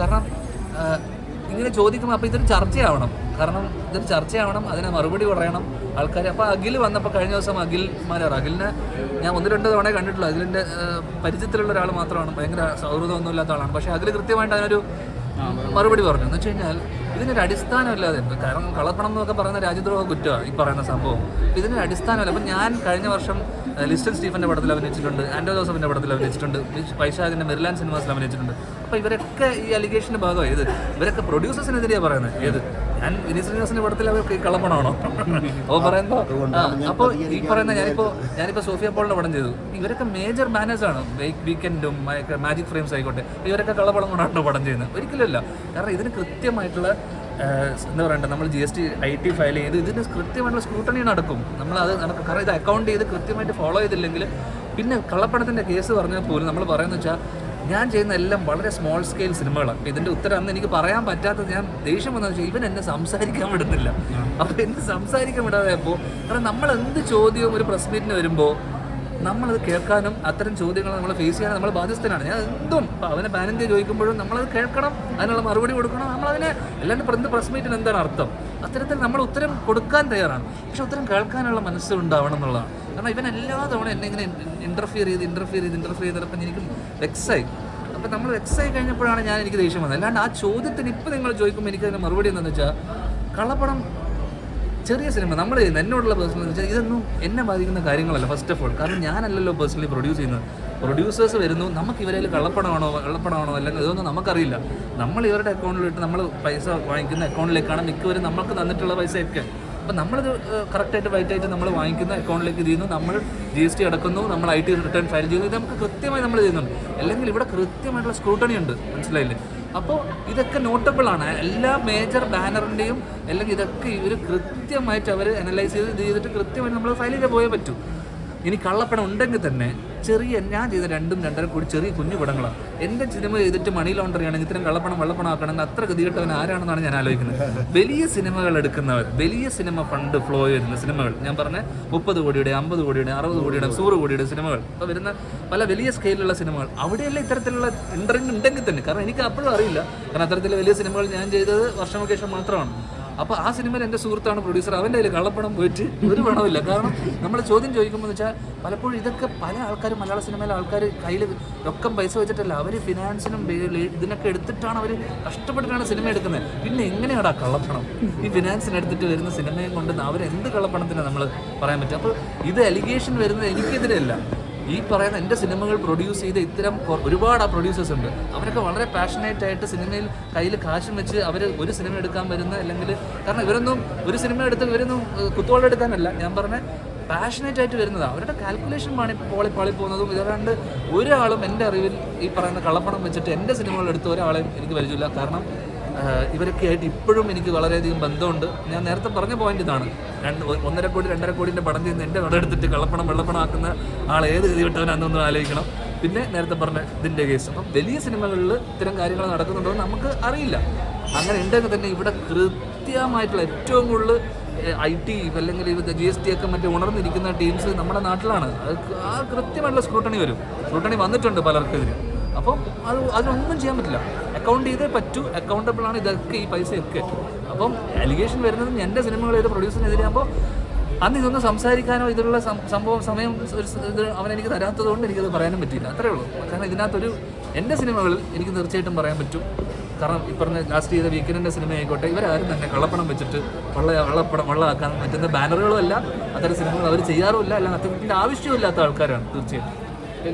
കാരണം ഇങ്ങനെ ചോദിക്കുമ്പോൾ അപ്പോൾ ഇതൊരു ചർച്ചയാവണം. കാരണം ഇതൊരു ചർച്ചയാവണം അതിനെ മറുപടി പറയണം ആൾക്കാർ അപ്പോൾ അഖിൽ വന്നപ്പോൾ കഴിഞ്ഞ ദിവസം അഖിൽ മാരാർ അഖിലിനെ ഞാൻ ഒന്ന് രണ്ട് തവണ കണ്ടിട്ടുള്ളൂ. അഖിലിന്റെ പരിചയത്തിലുള്ള ഒരാൾ മാത്രമാണ്. ഭയങ്കര സൗഹൃദമൊന്നും ഇല്ലാത്ത ആളാണ്. പക്ഷേ അഖിൽ കൃത്യമായിട്ട് അതിനൊരു മറുപടി. പറഞ്ഞു. എന്ന് വെച്ച് കഴിഞ്ഞാൽ ഇതിനൊരു അടിസ്ഥാനമില്ലാതെ കാരണം കളപ്പണം എന്നൊക്കെ പറയുന്ന രാജ്യദ്രോഹ കുറ്റമാണ് ഈ പറയുന്ന സംഭവം. ഇതിനൊരു അടിസ്ഥാനമില്ല. അപ്പം ഞാൻ കഴിഞ്ഞ വർഷം ലിസ്റ്റൻ സ്റ്റീഫന്റെ പടത്തിൽ അഭിനയിച്ചിട്ടുണ്ട് ആൻഡോ ജോസഫിന്റെ പടത്തിൽ അഭിനയിച്ചിട്ടുണ്ട് പൈശാഖിന്റെ മെറിലാൻ സിനിമാസിൽ അഭിനയിച്ചിട്ടുണ്ട്. അപ്പോൾ ഇവരൊക്കെ ഈ അലിഗേഷന്റെ ഭാഗമാണ് ഇവരൊക്കെ പ്രൊഡ്യൂസേഴ്സിനെതിരെയാണ് പറയുന്നത്. ഏത്? ഞാൻ വിനീത് ശ്രീനിവാസിന്റെ പടത്തിൽ അവർക്ക് കള്ളപ്പണമാണോ? അപ്പോൾ പറയുമ്പോൾ അപ്പോൾ ഈ പറയുന്ന ഞാനിപ്പോൾ ഞാനിപ്പോൾ സോഫിയ പോളിന്റെ പടം ചെയ്തു. ഇവരൊക്കെ മേജർ മാനേഴ്സാണ് വീക്കെൻഡും മാജിക് ഫ്രെയിംസ് ആയിക്കോട്ടെ. ഇവരൊക്കെ കള്ളപ്പണം കൊണ്ടാണോ പടം ചെയ്യുന്നത്. ഒരിക്കലുമല്ല കാരണം ഇതിന് കൃത്യമായിട്ടുള്ള എന്ന് എന്താ പറയണ്ടേ നമ്മൾ G S T I T file ചെയ്ത് ഇതിന് കൃത്യമായിട്ടുള്ള സ്ക്രൂട്ടണി നടക്കും. നമ്മൾ അത് നടക്കും. കാരണം ഇത് അക്കൗണ്ട് ചെയ്ത് കൃത്യമായിട്ട് ഫോളോ ചെയ്തില്ലെങ്കിൽ പിന്നെ കള്ളപ്പണത്തിന്റെ കേസ് പറഞ്ഞാൽ പോലും നമ്മൾ പറയുന്നത് വെച്ചാൽ ഞാൻ ചെയ്യുന്ന എല്ലാം വളരെ സ്മോൾ സ്കെയിൽ സിനിമകളാണ്. ഇതിന്റെ ഉത്തരം അന്ന് എനിക്ക് പറയാൻ പറ്റാത്തത് ഞാൻ ദേഷ്യം വന്നു. വെച്ചാൽ ഇവൻ എന്നെ സംസാരിക്കാൻ വിടുന്നില്ല. അപ്പോൾ എന്നെ സംസാരിക്കാൻ വിടാതെ അപ്പോൾ കാരണം നമ്മൾ എന്ത് ചോദ്യവും ഒരു പ്രസ് മീറ്റിന് വരുമ്പോൾ നമ്മളത് കേൾക്കാനും അത്തരം ചോദ്യങ്ങൾ നമ്മൾ ഫേസ് ചെയ്യാനും നമ്മൾ ബാധ്യസ്ഥനാണ്. ഞാൻ എന്തും അവനെ പാനന്തി ചോദിക്കുമ്പോഴും നമ്മളത് കേൾക്കണം അതിനുള്ള മറുപടി കൊടുക്കണം നമ്മളതിനെ എല്ലാവരും എന്ത് പ്രസ് മീറ്റിന് എന്താണ് അർത്ഥം? അത്തരത്തിൽ നമ്മൾ ഉത്തരം കൊടുക്കാൻ തയ്യാറാണ്. പക്ഷെ ഉത്തരം കേൾക്കാനുള്ള മനസ്സുണ്ടാവണം എന്നുള്ളതാണ്. കാരണം ഇവൻ എല്ലാ തവണ എന്നെ ഇങ്ങനെ ഇന്റർഫിയർ ചെയ്ത് ഇന്റർഫിയർ ചെയ്ത് ഇന്റർഫിയർ ചെയ്തപ്പോൾ എനിക്ക് വെക്സായി അപ്പം നമ്മൾ വെക്സായി കഴിഞ്ഞപ്പോഴാണ് ഞാൻ എനിക്ക് ദേഷ്യം വന്നത്. അല്ലാണ്ട് ആ ചോദ്യത്തിന് ഇപ്പോൾ നിങ്ങൾ ചോദിക്കുമ്പോൾ എനിക്ക് അതിന് മറുപടി എന്താണെന്ന് വെച്ചാൽ കള്ളപ്പണം ചെറിയ സിനിമ. നമ്മൾ എന്നോടുള്ള പേഴ്സണൽ വെച്ചാൽ ഇതൊന്നും എന്നെ ബാധിക്കുന്ന കാര്യങ്ങളല്ല ഫസ്റ്റ് ഓഫ് ഓൾ കാരണം ഞാനല്ലല്ലോ പേഴ്സണലി പ്രൊഡ്യൂസ് ചെയ്യുന്നത്. പ്രൊഡ്യൂസേഴ്സ് വരുന്നു നമുക്ക് ഇവരിൽ കള്ളപ്പണമാണോ കള്ളപ്പണമാണോ അല്ലെങ്കിൽ ഇതൊന്നും നമുക്കറിയില്ല. നമ്മൾ ഇവരുടെ അക്കൗണ്ടിലിട്ട് നമ്മൾ പൈസ വാങ്ങിക്കുന്ന അക്കൗണ്ടിലേക്കാണ് മിക്കവരും നമുക്ക് തന്നിട്ടുള്ള പൈസയൊക്കെ. അപ്പം നമ്മളിത് കറക്റ്റായിട്ട് വൈറ്റായിട്ട് നമ്മൾ വാങ്ങിക്കുന്ന അക്കൗണ്ടിലേക്ക് ഇത് ചെയ്യുന്നു. നമ്മൾ ജി എസ് ടി അടക്കുന്നു നമ്മൾ ഐ ടി റിട്ടേൺ ഫയൽ ചെയ്യുന്നു. ഇത് നമുക്ക് കൃത്യമായി നമ്മൾ ചെയ്യുന്നുണ്ട്. അല്ലെങ്കിൽ ഇവിടെ കൃത്യമായിട്ടുള്ള സ്ക്രൂട്ടണി ഉണ്ട്. മനസ്സിലായില്ലേ? അപ്പോൾ ഇതൊക്കെ നോട്ടബിൾ ആണ്. എല്ലാ മേജർ ബാനറിന്റെയും അല്ലെങ്കിൽ ഇതൊക്കെ ഇവർ കൃത്യമായിട്ട് അവർ അനലൈസ് ചെയ്ത് ഇത് ചെയ്തിട്ട് കൃത്യമായിട്ട് നമ്മൾ ഫയൽ ചെയ്ത് പോയേ പറ്റൂ. ഇനി കള്ളപ്പണം ഉണ്ടെങ്കിൽ തന്നെ ചെറിയ ഞാൻ ചെയ്ത രണ്ടും രണ്ടര കൂടി ചെറിയ കുഞ്ഞു പടങ്ങളാണ്. എന്റെ സിനിമ ചെയ്തിട്ട് മണി ലോണ്ടറി ആണെങ്കിൽ ഇത്തരം കള്ളപ്പണം വെള്ളപ്പണം എന്ന് അത്ര ഗതികെട്ടവൻ ആരാണെന്നാണ് ഞാൻ ആലോചിക്കുന്നത്. വലിയ സിനിമകൾ എടുക്കുന്നവർ വലിയ സിനിമ ഫണ്ട് ഫ്ലോ വരുന്ന സിനിമകൾ. ഞാൻ പറഞ്ഞ മുപ്പത് കോടിയുടെ അമ്പത് കോടിയുടെ അറുപത് കോടിയുടെ നൂറ് കോടിയുടെ സിനിമകൾ. ഇപ്പോൾ വരുന്ന പല വലിയ സ്കെയിലുള്ള സിനിമകൾ. അവിടെയല്ല ഇത്തരത്തിലുള്ള ഇന്ററിങ് ഉണ്ടെങ്കിൽ തന്നെ. കാരണം എനിക്ക് അപ്പോഴും അറിയില്ല. കാരണം അത്തരത്തിലെ വലിയ സിനിമകൾ ഞാൻ ചെയ്തത് വർഷങ്ങൾക്ക് ശേഷം മാത്രമാണ്. അപ്പോൾ ആ സിനിമയിൽ എന്റെ സുഹൃത്താണ് പ്രൊഡ്യൂസർ അവന്റെ കയ്യിൽ കള്ളപ്പണം പോയിട്ട് ഒരു പണമില്ല കാരണം നമ്മൾ ചോദ്യം ചോദിക്കുമ്പോൾ വെച്ചാൽ പലപ്പോഴും ഇതൊക്കെ പല ആൾക്കാരും മലയാള സിനിമയിലെ ആൾക്കാർ കയ്യിൽ രൊക്കം പൈസ വെച്ചിട്ടല്ല. അവർ ഫിനാൻസിനും ഇതിനൊക്കെ എടുത്തിട്ടാണ് അവർ കഷ്ടപ്പെട്ടിട്ടാണ് സിനിമ എടുക്കുന്നത്. പിന്നെ എങ്ങനെയാടാ കള്ളപ്പണം? ഈ ഫിനാൻസിന് എടുത്തിട്ട് വരുന്ന സിനിമയും കൊണ്ട് അവരെന്ത് കള്ളപ്പണത്തിനാണ് നമ്മൾ പറയാൻ പറ്റും അപ്പോൾ ഇത് അലിഗേഷൻ വരുന്നത് എനിക്കെതിരെയല്ല ഈ പറയുന്ന എന്റെ സിനിമകൾ പ്രൊഡ്യൂസ് ചെയ്ത ഇത്തരം ഒരുപാട് ആ പ്രൊഡ്യൂസേഴ്സ് ഉണ്ട്. അവരൊക്കെ വളരെ പാഷനേറ്റ് ആയിട്ട് സിനിമയിൽ കയ്യിൽ കാശും വെച്ച് അവർ ഒരു സിനിമ എടുക്കാൻ വരുന്ന അല്ലെങ്കിൽ കാരണം ഇവരൊന്നും ഒരു സിനിമ എടുത്ത് ഇവരൊന്നും കുത്തുവോളം എടുക്കാനല്ല. ഞാൻ പറഞ്ഞ പാഷനേറ്റ് ആയിട്ട് വരുന്നതാണ് അവരുടെ കാൽക്കുലേഷൻ പാണി പോളി പാളി പോകുന്നതും ഇതല്ലാണ്ട് ഒരാളും എന്റെ അറിവിൽ ഈ പറയുന്ന കള്ളപ്പണം വെച്ചിട്ട് എന്റെ സിനിമകൾ എടുത്ത ഒരാളെയും എനിക്ക് പരിചയമില്ല. കാരണം ഇവരൊക്കെ ആയിട്ട് ഇപ്പോഴും എനിക്ക് വളരെയധികം ബന്ധമുണ്ട്. ഞാൻ നേരത്തെ പറഞ്ഞ പോയിന്റ് ഇതാണ്. രണ്ട് ഒന്നര കോടി രണ്ടര കോടിന്റെ പടം ചെയ്യുന്ന എന്റെ പടം എടുത്തിട്ട് കള്ളപ്പണം വെള്ളപ്പണം ആക്കുന്ന ആൾ ഏത് ഗതി വിട്ടവനാണെന്നൊന്ന് ആലോചിക്കണം. പിന്നെ നേരത്തെ പറഞ്ഞ ഇതിന്റെ കേസ് അപ്പം വലിയ സിനിമകളിൽ ഇത്തരം കാര്യങ്ങൾ നടക്കുന്നുണ്ടോ നമുക്ക് അറിയില്ല. അങ്ങനെ ഉണ്ടെങ്കിൽ തന്നെ ഇവിടെ കൃത്യമായിട്ടുള്ള ഏറ്റവും കൂടുതൽ ഐ ടി അല്ലെങ്കിൽ ജി എസ് ടി ഒക്കെ മറ്റേ ഉണർന്നിരിക്കുന്ന ടീംസ് നമ്മുടെ നാട്ടിലാണ്. അത് ആ കൃത്യമായിട്ടുള്ള സ്ക്രൂട്ടണി വരും. സ്ക്രൂട്ടണി വന്നിട്ടുണ്ട് പലർക്കെതിരെ അപ്പം അത് അതിനൊന്നും ചെയ്യാൻ പറ്റില്ല. അക്കൗണ്ട് ചെയ്തേ പറ്റൂ. അക്കൗണ്ടബിൾ ആണ് ഇതൊക്കെ ഈ പൈസ പൈസയൊക്കെ. അപ്പം അലിഗേഷൻ വരുന്നതും എന്റെ സിനിമകൾ പ്രൊഡ്യൂസറിനെതിരെയാകുമ്പോൾ അന്ന് ഇതൊന്നും സംസാരിക്കാനോ ഇതിലുള്ള സംഭവം സമയം ഇത് അവൻ എനിക്ക് തരാത്തത് കൊണ്ട് എനിക്കത് പറയാനും പറ്റിയില്ല. അത്രേ ഉള്ളൂ. കാരണം ഇതിനകത്തൊരു എന്റെ സിനിമകളിൽ എനിക്ക് തീർച്ചയായിട്ടും പറയാൻ പറ്റും. കാരണം ഈ പറഞ്ഞ ലാസ്റ്റ് ചെയ്ത വീക്കെൻഡിന്റെ സിനിമ ആയിക്കോട്ടെ ഇവരാരും തന്നെ കള്ളപ്പണം വെച്ചിട്ട് വള്ള വള്ളപ്പണം വള്ളമാക്കാൻ പറ്റുന്ന ബാനറുകളും അല്ല അത്തരം സിനിമകൾ അവർ ചെയ്യാറുമില്ല. അല്ല അത്തരത്തിന്റെ ആവശ്യമില്ലാത്ത ആൾക്കാരാണ് തീർച്ചയായിട്ടും.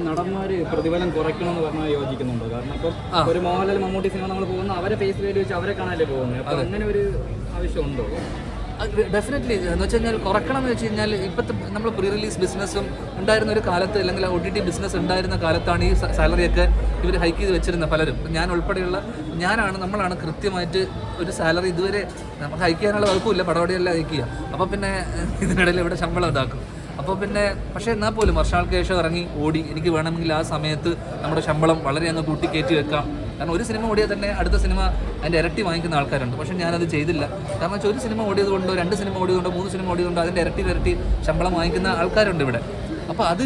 നടന്മാര് പ്രതിഫലം കുറയ്ക്കണമെന്ന് പറഞ്ഞാൽ യോജിക്കുന്നുണ്ട്. കാരണം ഇപ്പം ഒരു മോഹൻലാൽ മമ്മൂട്ടി സിനിമ നമ്മൾ പോകുന്ന അവരെ ഫേസ് വാല്യൂ വെച്ച് അവരെ കാണാനല്ലേ പോകുന്നത്. അപ്പൊ അങ്ങനെ ഒരു ആവശ്യമുണ്ടോ ഡെഫിനറ്റ്ലി എന്ന് വെച്ച് കഴിഞ്ഞാൽ കുറക്കണം എന്ന് വെച്ച് കഴിഞ്ഞാൽ ഇപ്പോഴത്തെ നമ്മൾ പ്രീ റിലീസ് ബിസിനസ്സും ഉണ്ടായിരുന്ന ഒരു കാലത്ത് അല്ലെങ്കിൽ ഒ ടി ടി ബിസിനസ് ഉണ്ടായിരുന്ന കാലത്താണ് ഈ സാലറിയൊക്കെ ഇവർ ഹൈക്ക് ചെയ്ത് വെച്ചിരുന്ന പലരും. ഞാൻ ഉൾപ്പെടെയുള്ള ഞാനാണ് നമ്മളാണ് കൃത്യമായിട്ട് ഒരു സാലറി ഇതുവരെ നമുക്ക് ഹൈക്ക് ചെയ്യാനുള്ള വകുപ്പില്ല പടപടിയെല്ലാം ഹൈക്ക് ചെയ്യുക അപ്പോൾ പിന്നെ ഇതിനിടയിൽ ഇവിടെ ശമ്പളം ഇതാക്കും. അപ്പോൾ പിന്നെ പക്ഷേ എന്നാൽ പോലും വർഷങ്ങൾക്ക് ശേഷം ഇറങ്ങി ഓടി. എനിക്ക് വേണമെങ്കിൽ ആ സമയത്ത് നമ്മുടെ ശമ്പളം വളരെ അങ്ങ് കൂട്ടി കയറ്റി വെക്കാം. കാരണം ഒരു സിനിമ ഓടിയാൽ തന്നെ അടുത്ത സിനിമ അതിന്റെ ഇരട്ടി വാങ്ങിക്കുന്ന ആൾക്കാരുണ്ട്. പക്ഷേ ഞാനത് ചെയ്തില്ല. കാരണം വെച്ചാൽ ഒരു സിനിമ ഓടിയതുകൊണ്ടോ രണ്ട് സിനിമ ഓടിയതുകൊണ്ടോ മൂന്ന് സിനിമ ഓടിയതുകൊണ്ടോ അതിന്റെ ഇരട്ടി ഇരട്ടി ശമ്പളം വാങ്ങിക്കുന്ന ആൾക്കാരുണ്ട് ഇവിടെ. അപ്പോൾ അത്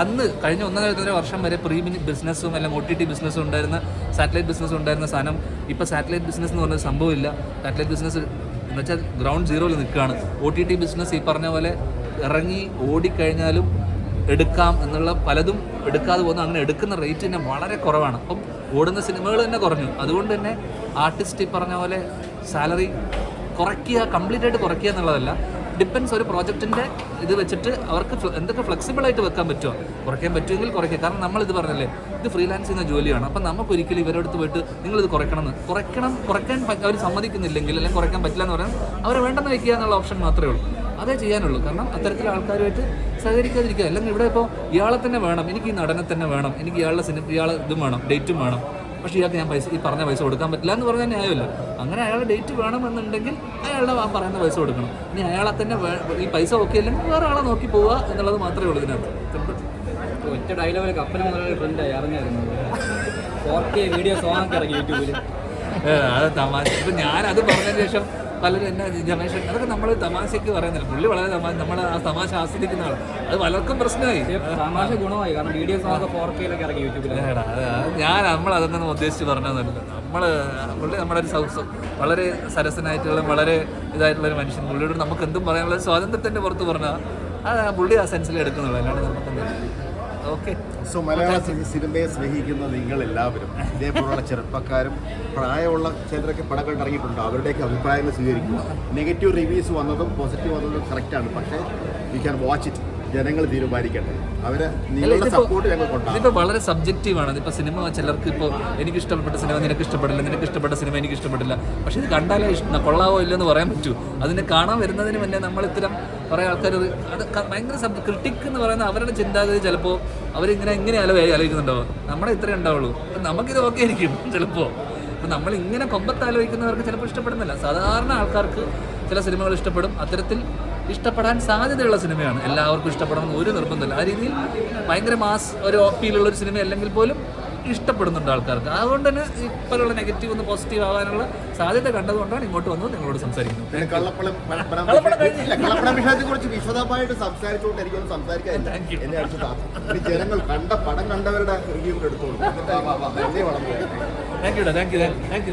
അന്ന് കഴിഞ്ഞ ഒന്നര വർഷം വരെ പ്രീമിയം ബിസിനസ്സും അല്ലെങ്കിൽ ഒ ടി ടി ബിസിനസ്സും ഉണ്ടായിരുന്ന സാറ്റലൈറ്റ് ബിസിനസ് ഉണ്ടായിരുന്ന സാധനം ഇപ്പോൾ സാറ്റലൈറ്റ് ബിസിനസ് എന്ന് പറഞ്ഞ സംഭവമില്ല. സാറ്റലൈറ്റ് ബിസിനസ് എന്ന് വെച്ചാൽ ഗ്രൗണ്ട് സീറോയിൽ നിൽക്കുകയാണ്. ഒ ടി ടി ബിസിനസ് ഈ പറഞ്ഞ പോലെ ഇറങ്ങി ഓടിക്കഴിഞ്ഞാലും എടുക്കാം എന്നുള്ള പലതും എടുക്കാതെ പോകുന്ന അങ്ങനെ എടുക്കുന്ന റേറ്റ് തന്നെ വളരെ കുറവാണ്. അപ്പം ഓടുന്ന സിനിമകൾ തന്നെ കുറഞ്ഞു. അതുകൊണ്ട് തന്നെ ആർട്ടിസ്റ്റ് ഈ പറഞ്ഞ പോലെ സാലറി കുറയ്ക്കുക കംപ്ലീറ്റ് ആയിട്ട് കുറയ്ക്കുക എന്നുള്ളതല്ല. ഡിപ്പെൻസ് ഒരു പ്രോജക്റ്റിന്റെ ഇത് വെച്ചിട്ട് അവർക്ക് എന്തൊക്കെ ഫ്ലെക്സിബിളായിട്ട് വെക്കാൻ പറ്റുമോ കുറയ്ക്കാൻ പറ്റുമെങ്കിൽ കുറയ്ക്കുക കാരണം നമ്മൾ ഇത് പറഞ്ഞല്ലേ ഇത് ഫ്രീലാൻസ് ചെയ്യുന്ന ജോലിയാണ്. അപ്പം നമുക്ക് ഒരിക്കലും ഇവരടുത്ത് പോയിട്ട് നിങ്ങളിത് കുറയ്ക്കണം എന്ന് കുറയ്ക്കണം കുറയ്ക്കാൻ അവർ സമ്മതിക്കുന്നില്ലെങ്കിൽ അല്ലെങ്കിൽ കുറയ്ക്കാൻ പറ്റില്ല എന്ന് പറയാൻ അവരെ വേണ്ടെന്ന് വയ്ക്കുക എന്നുള്ള ഓപ്ഷൻ മാത്രമേ ഉള്ളൂ. അതേ ചെയ്യാനുള്ളൂ. കാരണം അത്തരത്തിലുള്ള ആൾക്കാരുമായിട്ട് സഹകരിക്കാതിരിക്കുക. അല്ലെങ്കിൽ ഇവിടെ ഇപ്പോൾ ഇയാളെ തന്നെ വേണം. എനിക്ക് ഈ നടനെ തന്നെ വേണം. എനിക്ക് ഇയാളുടെ സിനിമ ഇയാളെ ഇതും വേണം. ഡേറ്റും വേണം. പക്ഷേ ഇയാൾക്ക് ഞാൻ പൈസ ഈ പറഞ്ഞ പൈസ കൊടുക്കാൻ പറ്റില്ല എന്ന് പറഞ്ഞാൽ ന്യായമില്ല. അങ്ങനെ അയാളുടെ ഡേറ്റ് വേണമെന്നുണ്ടെങ്കിൽ അയാളുടെ ആ പറയുന്ന പൈസ കൊടുക്കണം. ഇനി അയാളെ തന്നെ ഈ പൈസ ഓക്കെ അല്ലെങ്കിൽ വേറെ ആളെ നോക്കി പോവുക എന്നുള്ളത് മാത്രമേ ഉള്ളൂ ഇതിനകത്ത്. ഒറ്റ ഡയലോഗിൽ കപ്പന മുതലാളി ട്രെൻഡായി അറിഞ്ഞായിരുന്നു. ഫോർ കെ വീഡിയോ സോങ്ങൊക്കെ ഇറങ്ങി യൂട്യൂബിൽ അത് തമാശ. ഇപ്പം ഞാനത് പറഞ്ഞതിന് ശേഷം പലരും എന്നാ ജമേഷൻ അതൊക്കെ നമ്മൾ തമാശയ്ക്ക് പറയുന്നില്ല. പുള്ളി വളരെ തമാശ നമ്മൾ ആ തമാശ ആസ്വദിക്കുന്ന ആൾ അത് പലർക്കും പ്രശ്നമായി. തമാശ ഗുണമായി. കാരണം വീഡിയോസ് ഫോർ കെയിലൊക്കെ ഇറങ്ങി യൂട്യൂബിൽ ഞാൻ നമ്മൾ അതൊന്നും ഉദ്ദേശിച്ച് പറഞ്ഞതല്ല നമ്മൾ പുള്ളി നമ്മുടെ ഒരു സൗസ് വളരെ സരസനായിട്ടുള്ള വളരെ ഇതായിട്ടുള്ള ഒരു മനുഷ്യൻ. പുള്ളിയോട് നമുക്ക് എന്തും പറയാനുള്ള സ്വാതന്ത്ര്യത്തിന്റെ പുറത്ത് പറഞ്ഞാൽ അത് പുള്ളി ആ സെൻസിൽ എടുക്കുന്നുള്ളൂ. അല്ലാണ്ട് നമുക്ക് സോ മലയാള സിനിമയെ സ്നേഹിക്കുന്ന നിങ്ങൾ എല്ലാവരും ഇതേപോലുള്ള ചെറുപ്പക്കാരും പ്രായമുള്ള ചിലരൊക്കെ പടം കണ്ടിറങ്ങിയിട്ടുണ്ട് അവരുടെയൊക്കെ അഭിപ്രായങ്ങൾ സ്വീകരിക്കുക. നെഗറ്റീവ് റിവ്യൂസ് വന്നതും പോസിറ്റീവ് വന്നതും കറക്റ്റാണ് പക്ഷേ യു ക്യാൻ വാച്ച് ഇറ്റ് ജനങ്ങൾ തീരുമാനിക്കട്ടെ. അവരെ നിങ്ങളുടെ സപ്പോർട്ട് ഞങ്ങൾക്കുണ്ടാകും ഇതിപ്പോൾ വളരെ സബ്ജക്റ്റീവാണ് ഇതിപ്പോൾ സിനിമ ചിലർക്ക് ഇപ്പോൾ എനിക്ക് ഇഷ്ടപ്പെട്ട സിനിമ നിനക്ക് ഇഷ്ടപ്പെടില്ല നിനക്ക് ഇഷ്ടപ്പെട്ട സിനിമ എനിക്ക് ഇഷ്ടപ്പെടില്ല പക്ഷെ ഇത് കണ്ടാലേ ഇഷ്ടം കൊള്ളാവോ ഇല്ലെന്ന് പറയാൻ പറ്റൂ. അതിനെ കാണാൻ വരുന്നതിന് മുന്നേ നമ്മൾ ഇത്തരം കുറേ ആൾക്കാർ അത് ഭയങ്കര ക്രിട്ടിക് എന്ന് പറയുന്ന അവരുടെ ചിന്താഗതി ചിലപ്പോൾ അവരിങ്ങനെ ഇങ്ങനെ ആലോ ആലോചിക്കുന്നുണ്ടോ? നമ്മളെ ഇത്രേ ഉണ്ടാവുള്ളൂ. അപ്പം നമുക്കിത് ഓക്കെ ആയിരിക്കും ചിലപ്പോൾ അപ്പം നമ്മൾ ഇങ്ങനെ കൊമ്പത്ത് ആലോചിക്കുന്നവർക്ക് ചിലപ്പോൾ ഇഷ്ടപ്പെടുന്നില്ല. സാധാരണ ആൾക്കാർക്ക് ചില സിനിമകൾ ഇഷ്ടപ്പെടും. അത്തരത്തിൽ ഇഷ്ടപ്പെടാൻ സാധ്യതയുള്ള സിനിമയാണ്. എല്ലാവർക്കും ഇഷ്ടപ്പെടണം ഒരു നിർബന്ധമില്ല. ആ രീതിയിൽ ഭയങ്കര മാസ് ഒരു ഓപ്പിയിലുള്ള ഒരു സിനിമ അല്ലെങ്കിൽ പോലും ഇഷ്ടപ്പെടുന്നുണ്ട് ആൾക്കാർക്ക്. അതുകൊണ്ട് തന്നെ ഇപ്പോഴുള്ള നെഗറ്റീവ് ഒന്ന് പോസിറ്റീവ് ആവാനുള്ള സാധ്യത കണ്ടതുകൊണ്ടാണ് ഇങ്ങോട്ട് വന്നത് നിങ്ങളോട് സംസാരിക്കുന്നത്. വിശദമായിട്ട് സംസാരിച്ചുകൊണ്ട് എനിക്കൊന്ന് സംസാരിക്കാൻ ജനങ്ങൾ കണ്ട പടം കണ്ടവരുടെ റിവ്യൂ എടുത്തോളൂ. Thank you thank you thank you